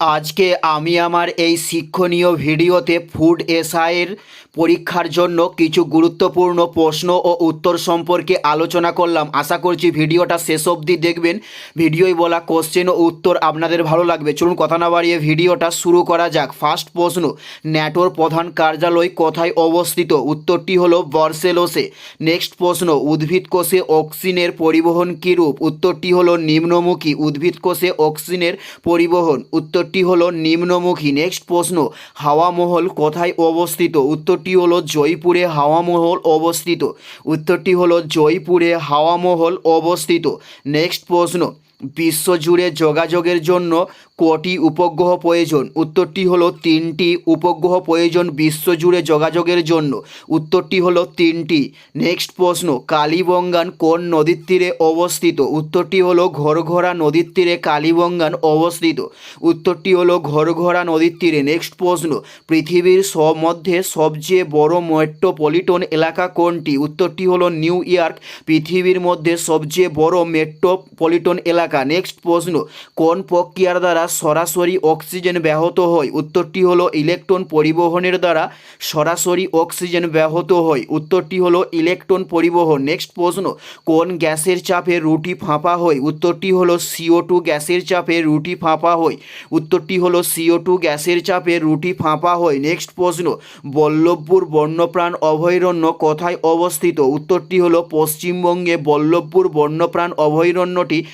আজকে আমি আমার এই শিক্ষণীয় ভিডিওতে ফুড এসআইয়ের পরীক্ষার জন্য কিছু গুরুত্বপূর্ণ প্রশ্ন ও উত্তর সম্পর্কে আলোচনা করলাম। আশা করছি ভিডিওটা শেষ অবধি দেখবেন। ভিডিওয় বলা কোশ্চেন ও উত্তর আপনাদের ভালো লাগবে। চলুন কথা না বাড়িয়ে ভিডিওটা শুরু করা যাক। ফার্স্ট প্রশ্ন, ন্যাটোর প্রধান কার্যালয় কোথায় অবস্থিত? উত্তরটি হলো বর্সেলোসে নেক্সট প্রশ্ন, উদ্ভিদ কোষে অক্সিজেনের পরিবহন কীরূপ? উত্তরটি হলো নিম্নমুখী। উদ্ভিদ কোষে অক্সিজেনের পরিবহন। উত্তরটি হলো নিম্নমুখী। নেক্সট প্রশ্ন, হাওয়া মহল কোথায় অবস্থিত? উত্তরটি হলো জয়পুরে হাওয়া মহল অবস্থিত। উত্তরটি হলো জয়পুরে হাওয়া মহল অবস্থিত। নেক্সট প্রশ্ন বিশ্বজুড়ে যোগাযোগের জন্য কটি উপগ্রহ প্রয়োজন। উত্তরটি হলো তিনটি উপগ্রহ প্রয়োজন বিশ্বজুড়ে যোগাযোগের জন্য। উত্তরটি হলো তিনটি। নেক্সট প্রশ্ন, কালীবঙ্গান কোন নদীর তীরে অবস্থিত? উত্তরটি হলো ঘরঘরা নদীর তীরে কালীবঙ্গান অবস্থিত। উত্তরটি হলো ঘরঘরা নদীর তীরে। নেক্সট প্রশ্ন, পৃথিবীর মধ্যে সবচেয়ে বড় মেট্রোপলিটন এলাকা কোনটি? উত্তরটি হলো নিউ ইয়র্ক, পৃথিবীর মধ্যে সবচেয়ে বড় মেট্রোপলিটন এলাকা। নেক্সট প্রশ্ন, কোন প্রক্রিয়ার দ্বারা সরাসরি অক্সিজেন ব্যাহত হয়? উত্তরটি হলো ইলেকট্রন পরিবহনের দ্বারা সরাসরি অক্সিজেন ব্যাহত হয়। উত্তরটি হলো ইলেকট্রন পরিবহন। নেক্সট প্রশ্ন, কোন গ্যাসের চাপে রুটি ফাঁপা হয়? উত্তরটি হলো সিও টু গ্যাসের চাপে রুটি ফাঁপা হয়। উত্তরটি হলো সিও টু গ্যাসের চাপে রুটি ফাঁপা হয়। নেক্সট প্রশ্ন, বল্লভপুর বন্যপ্রাণ অভয়ারণ্য কোথায় অবস্থিত? উত্তরটি হলো পশ্চিমবঙ্গে বল্লভপুর বন্যপ্রাণ অভয়ারণ্যটি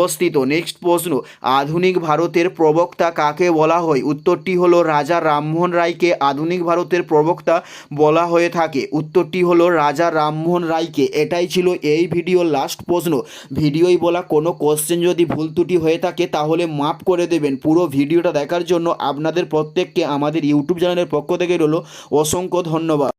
অবস্থিত। নেক্সট প্রশ্ন, আধুনিক ভারতের প্রবক্তা কাকে বলা হয়? উত্তরটি হলো রাজা রামমোহন রায়কে আধুনিক ভারতের প্রবক্তা বলা হয়ে থাকে। উত্তরটি হলো রাজা রামমোহন রায়কে। এটাই ছিল এই ভিডিওর লাস্ট প্রশ্ন। ভিডিওই বলা কোনো কোশ্চেন যদি ভুল ত্রুটি হয়ে থাকে, তাহলে মাফ করে দেবেন। পুরো ভিডিওটা দেখার জন্য আপনাদের প্রত্যেককে আমাদের ইউটিউব চ্যানেলের পক্ষ থেকে রইল অসংখ্য ধন্যবাদ।